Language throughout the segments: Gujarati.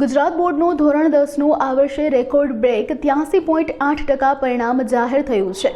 ગુજરાત બોર્ડનું ધોરણ દસનું આ વર્ષે રેકોર્ડ બ્રેક ત્યાંસી પોઈન્ટ આઠ ટકા પરિણામ જાહેર થયું છે.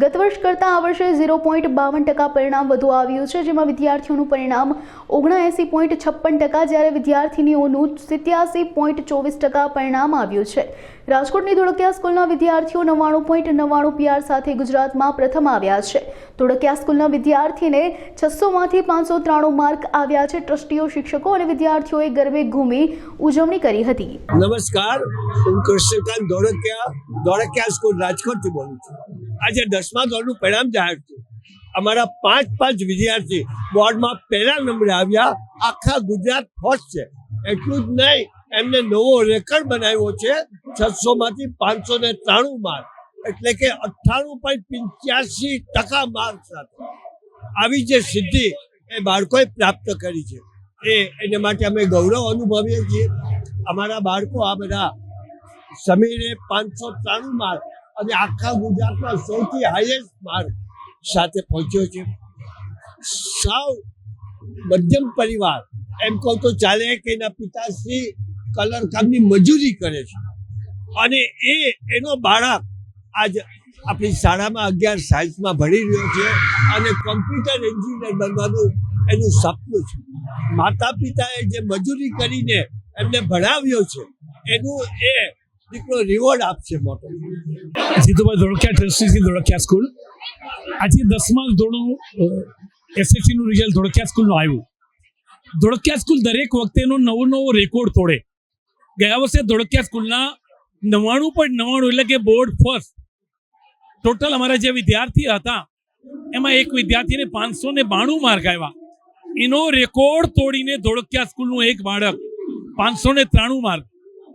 ગત વર્ષ કરતાં આ વર્ષે ઝીરો પોઈન્ટ બાવન ટકા પરિણામ વધુ આવ્યું છે, જેમાં વિદ્યાર્થીઓનું પરિણામ ઓગણએંસી પોઈન્ટ છપ્પન ટકા જ્યારે વિદ્યાર્થીનીઓનું સિત્યાસી પોઈન્ટ ચોવીસ ટકા પરિણામ આવ્યું છે. રાજકોટની ધોળકિયા સ્કૂલના વિદ્યાર્થીઓ નવ્વાણું પોઈન્ટ નવ્વાણું પીઆર સાથે ગુજરાતમાં પ્રથમ આવ્યા છે. ધોળકિયા સ્કૂલના વિદ્યાર્થીને છસોમાંથી પાંચસો ત્રાણું માર્ક આવ્યા છે ટ્રસ્ટીઓ, શિક્ષકો અને વિદ્યાર્થીઓએ ગરબે ઘૂમી ઉજવણી કરી હતી. નમસ્કાર, હું કૃષ્ણકાંત ધોળકિયા ધોળકિયા સ્કૂલ રાજકોટથી બોલું છું. આજે દસમા ધોરણનું પરિણામ જાહેર થયું. અમારા પાંચ પાંચ વિદ્યાર્થી બોર્ડમાં પહેલા નંબરે આવ્યા. આખા ગુજરાત ફર્સ્ટ છે. એટલું જ નહીં, એમને નવો રેકોર્ડ બનાવ્યો છે છસો માંથી પાંચસો ને ત્રાણું માર્ક. એટલે કે અઠ્ઠાણું પોઈન્ટ પંચ્યાસી ટકા માર્ક સાથે. આવી જે સિદ્ધિ એ બાળકોએ પ્રાપ્ત કરી છે. એ એને માટે અમે ગૌરવ અનુભવીએ છીએ. અમારા બાળકો આ બધા સમીરે પાંચસો ત્રાણું માર્ક અને આખા ગુજરાતમાં સૌથી હાઈએસ્ટ માર્ક સાથે પહોંચ્યો છે. સાવ મધ્યમ પરિવાર, એમ કહું તો ચાલે કે એના પિતાશ્રી કલર કામની મજૂરી કરે છે. અને એ, એનો બાળક આજ આપણી શાળામાં અગિયાર સાયન્સમાં ભણી રહ્યો છે અને કોમ્પ્યુટર એન્જિનિયર બનવાનું એનું સપનું છે. માતા પિતાએ જે મજૂરી કરીને એમને ભણાવ્યો છે, એનું એ દીકરો રિવોર્ડ આપશે મોટો. જીતુભાઈ ધોળકિયા ટ્રસ્ટીથી ધોળકિયા સ્કૂલ. આજે દસમા ધોરણ એસએસસીનું રિઝલ્ટ ધોળકિયા સ્કૂલનું આવ્યું. ધોળકિયા સ્કૂલ દરેક વખતેનો નવો નવો રેકોર્ડ તોડે. ગયા વર્ષે ધોળકિયા સ્કૂલના નવ્વાણું પોઈન્ટ નવ્વાણું એટલે કે બોર્ડ ફર્સ્ટ ટોટલ અમારા જે વિદ્યાર્થી હતા, એમાં એક વિદ્યાર્થીને પાંચસો ને બાણું માર્ક આવ્યા. એનો રેકોર્ડ તોડીને ધોળકિયા સ્કૂલનું એક બાળક પાંચસો ને ત્રાણું માર્ક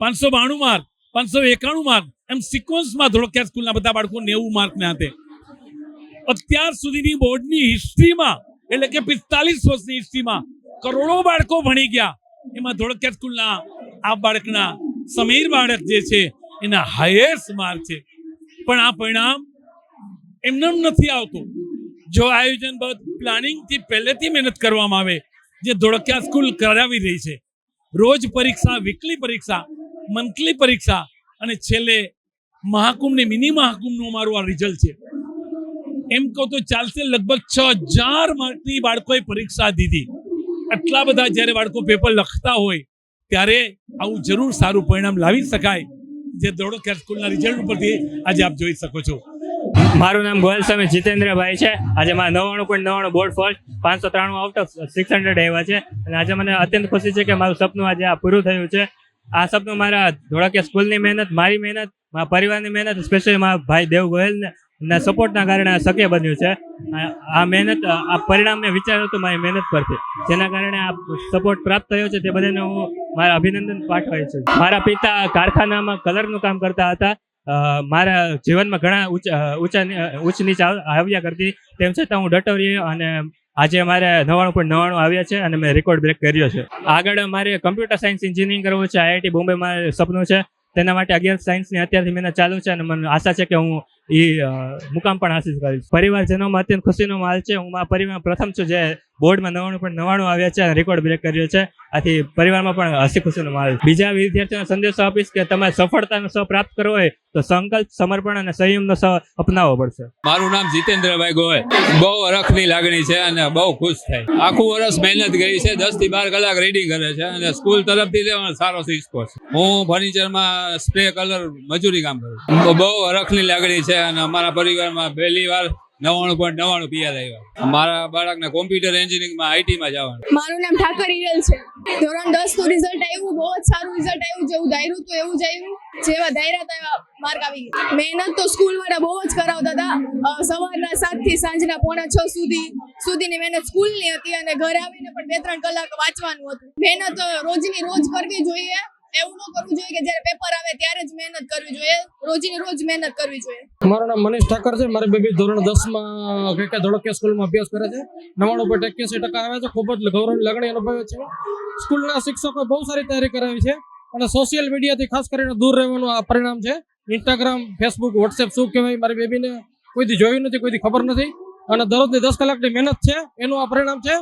પાંચસો બાણું માર્ક પાંચસો એકાણું માર્ક એમ સિક્વન્સમાં ધોળકિયા સ્કૂલના બધા બાળકો નેવું માર્ક ને હાથે અત્યાર સુધીની બોર્ડની હિસ્ટ્રીમાં એટલે કે પિસ્તાલીસ વર્ષની હિસ્ટ્રીમાં કરોડો બાળકો ભણી ગયા. એમાં ધોળકિયા સ્કૂલના આ બાળકના સમીર બાળક જે છે, એના હાઈએસ્ટ માર્ક છે. પણ આ પરિણામ એમને એમ નથી આવતું. જો આયોજનબદ્ધ પ્લાનિંગથી પહેલેથી મહેનત કરવામાં આવે, જે ધોળકિયા સ્કૂલ કરાવી રહી છે. રોજ પરીક્ષા વીકલી પરીક્ષા મંથલી પરીક્ષા અને છેલ્લે મહાકુંભની મિની મહાકુંભનું અમારું આ રિઝલ્ટ છે. એમ કહું તો ચાલશે લગભગ છ હજાર માર્કની બાળકોએ પરીક્ષા દીધી. આટલા બધા જ્યારે બાળકો પેપર લખતા હોય, ત્યારે આવું જરૂર સારું પરિણામ લાવી શકાય. જે દોડો ધોળકિયા સ્કૂલના રિઝલ્ટ ઉપરથી આજે આપ જોઈ શકો છો. મારું નામ ગોયલ સ્વામી જીતેન્દ્રભાઈ છે. આજે મારા નવ્વાણું પોઈન્ટ નવ્વાણું બોર્ડ ફર્સ્ટ પાંચસો ત્રાણું આઉટ ઓફ સિક્સ હંડ્રેડ આવ્યા છે. અને આજે મને અત્યંત ખુશી છે કે મારું સપનું આજે આ પૂરું થયું છે. આ સપનું મારા ધોળકિયા સ્કૂલની મહેનત, મારી મહેનત, મારા પરિવારની મહેનત સ્પેશિયલી મારા ભાઈ દેવ ગોયલને સપોર્ટના કારણે આ શક્ય બન્યું છે. આ મહેનત, આ પરિણામ મેં વિચાર્યું હતું મારી મહેનત પરથી. જેના કારણે આ સપોર્ટ પ્રાપ્ત થયો છે તે બધાને હું મારા અભિનંદન પાઠવાય છે. મારા પિતા કારખાનામાં કલરનું કામ કરતા હતા. મારા જીવનમાં ઘણા ઊંચા ઊંચા નીચ આવ- આવ્યા કરતી. તેમ છતાં હું ડટો રહ્યો અને આજે અમારે નવાણું પોઈન્ટ નવાણું આવ્યા છે અને મેં રેકોર્ડ બ્રેક કર્યો છે. આગળ મારે કમ્પ્યુટર સાયન્સ એન્જિનિયરિંગ કરવું છે આઈઆઈટી બોમ્બે મારે સપનું છે. તેના માટે અગિયાર સાયન્સની અત્યારથી મહેનત ચાલુ છે અને મને આશા છે કે હું એ મુકામ પણ હાસિલ કરીશ પરિવારજનોમાં અત્યંત ખુશીનો માલ છે. હું મારા પરિવાર પ્રથમ છું જે બોર્ડમાં નવાણું પણ નવાણું આવ્યા છે અને રેકોર્ડ બ્રેક કર્યો છે. આથી પરિવારમાં પણ હસી ખુશીનો માલ બીજા વિદ્યાર્થીઓને સંદેશો આપીશ કે તમારે સફળતાનો સ પ્રાપ્ત કરવો હોય તો સંકલ્પ, સમર્પણ અને સંયમનો સ અપનાવવો પડશે. મારું નામ જીતેન્દ્રભાઈ ગોયલ બહુ અરખની લાગણી છે અને બહુ ખુશ થાય. આખું વર્ષ મહેનત કરી છે. દસથી બાર કલાક રીડિંગ કરે છે અને સ્કૂલ તરફથી સારો શિક્ષકો છે. હું ફર્નિચરમાં સ્પ્રે કલર મજૂરી કામ કરું બહુ અરખની લાગણી છે. અને અમારા પરિવારમાં પહેલી વાર નવાણું પોઈન્ટ નવાણું પીઆર આવ્યા મારા બાળકને કોમ્પ્યુટર એન્જિનિયરિંગમાં આઈટીમાં જવાનું. મારું નામ ઠાકર હિરલ છે. ધોરણ દસનું રિઝલ્ટ આવ્યું, બહુ જ સારું રિઝલ્ટ આવ્યું, જેવું ધાર્યું તો એવું જ આવ્યું. જેવા ધાર્યા તેવા માર્ક આવી મહેનત તો સ્કૂલ વાળા બહુ જ કરાવતા હતા. સવારના સાતથી સાંજના પોણા છ સુધી, સુધીની મહેનત સ્કૂલની હતી અને ઘરે આવીને પણ બે ત્રણ કલાક વાંચવાનું હતું. મહેનત રોજની રોજ કરવી જોઈએ. એવું ન કરવું જોઈએ કે જ્યારે પેપર આવે ત્યારે જ મહેનત કરવી જોઈએ. રોજની રોજ મહેનત કરવી જોઈએ. મારું નામ મનીષ ઠાકર છે. મારી બેબી ધોરણ દસમાં કે ધોળકિયા સ્કૂલમાં અભ્યાસ કરે છે. નવ્વાણું પોઈન્ટ એક્યાસી ટકા આવે છે. ખૂબ જ ગૌરવની લાગણી અનુભવે છે. સ્કૂલના શિક્ષકોએ બહુ સારી તૈયારી કરાવી છે અને સોશિયલ મીડિયાથી ખાસ કરીને દૂર રહેવાનું આ પરિણામ છે. ઇન્સ્ટાગ્રામ ફેસબુક વોટ્સએપ શું કહેવાય મારી બેબીને કોઈથી જોયું નથી, કોઈથી ખબર નથી. અને દરરોજની દસ કલાકની મહેનત છે. એનું આ પરિણામ છે.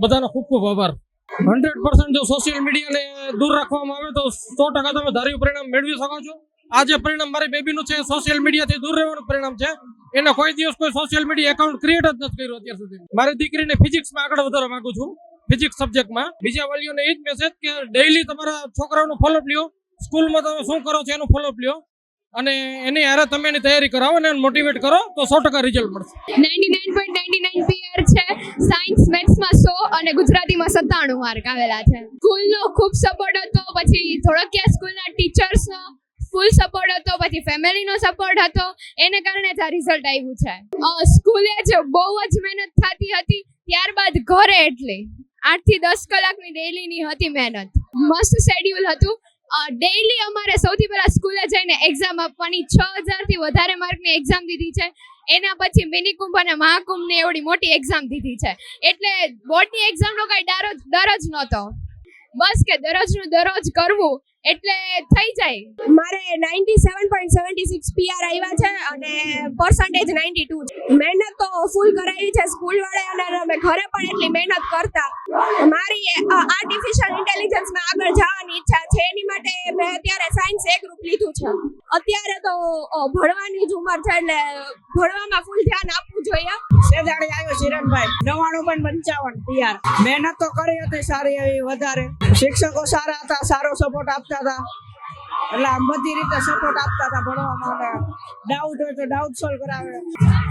બધાનો ખૂબ ખૂબ આભાર. હંડ્રેડ પર્સન્ટ જો સોશિયલ મીડિયાને દૂર રાખવામાં આવે તો સો ટકા તમે ધાર્યું પરિણામ મેળવી શકો છો. આ પરિણામ મારી બેબીનું છે સોશિયલ મીડિયાથી દૂર રહેવાનું પરિણામ છે. એને કોઈ દિવસ કોઈ સોશિયલ મીડિયા એકાઉન્ટ ક્રિએટ જ નથી કર્યું અત્યાર સુધી. મારી દીકરીને ફિઝિક્સમાં આગળ વધારવા માંગુ છું. ફિઝિક્સ સબ્જેક્ટમાં બીજા વાલીઓને એ જ મેસેજ કે ડેઇલી તમારા છોકરાઓનું ફોલોઅપ લ્યો. સ્કૂલમાં તમે શું કરો છો એનું ફોલોઅપ લ્યો. અને એની હારે તમે એની તૈયારી કરાવો અને મોટિવેટ કરો તો સો ટકા રિઝલ્ટ મળશે. Ninety nine point ninety nine science મેથ્સમાં સો અને ગુજરાતીમાં સત્તાણું માર્ક આવેલા છે. સ્કૂલનો ખૂબ સપોર્ટ હતો, પછી ધોળકિયા સ્કૂલના ટીચર્સનો ફૂલ સપોર્ટ હતો, પછી ફેમિલીનો સપોર્ટ હતો. એને કારણે જ આ રિઝલ્ટ આવ્યું છે. સ્કૂલે જ બહુ જ મહેનત થતી હતી, ત્યારબાદ ઘરે એટલી આઠથી દસ કલાકની ડેલીની હતી મહેનત. મસ્ત શેડ્યુલ હતું. ડેઈલી અમારે સૌથી પહેલા સ્કૂલે જઈને એક્ઝામ આપવાની. છ હજારથી વધારે માર્કની એક્ઝામ દીધી છે. એના પછી મિની કુંભ અને મહાકુંભની એવડી મોટી એક્ઝામ દીધી છે. એટલે બોર્ડની એક્ઝામનો કાંઈ ડર જ નહોતો. બસ કે દરરોજનું દરરોજ કરવું. એટલે થઈ જાય. મારે ninety seven point seventy six PR આવ્યા છે અને પર્સન્ટેજ નાઇન્ટી ટુ છે. મહેનત તો ફૂલ કરાવી છે સ્કૂલ વાળા અને અમે ઘરે પણ એટલી મહેનત કરતા. મારી આર્ટિફિશિયલ ઇન્ટેલિજન્સમાં આગળ જવાની ઈચ્છા છે. એની માટે મેં અત્યારે સાયન્સ એ ગ્રુપ લીધું છે. અત્યારે તો ભણવાની જ ઉંમર છે એટલે ભણવામાં ફૂલ ધ્યાન આપવું જોઈએ. સેજાડી આવ્યો ચિરણભાઈ નવાણું પણ પંચાવન પીઆર મહેનત તો કરી હતી સારી એવી વધારે. શિક્ષકો સારા હતા સારો સપોર્ટ આપતા એટલે આમ બધી રીતે સપોર્ટ આપતા હતા ભણવામાં અને ડાઉટ હોય તો ડાઉટ સોલ્વ કરાવે.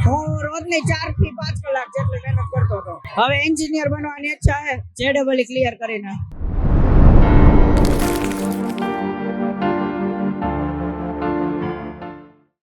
હું રોજની ચારથી પાંચ કલાક જેટલી મહેનત કરતો હતો. હવે એન્જિનિયર બનવાની ઈચ્છા છે. જે ડબલ ક્લિયર કરીને.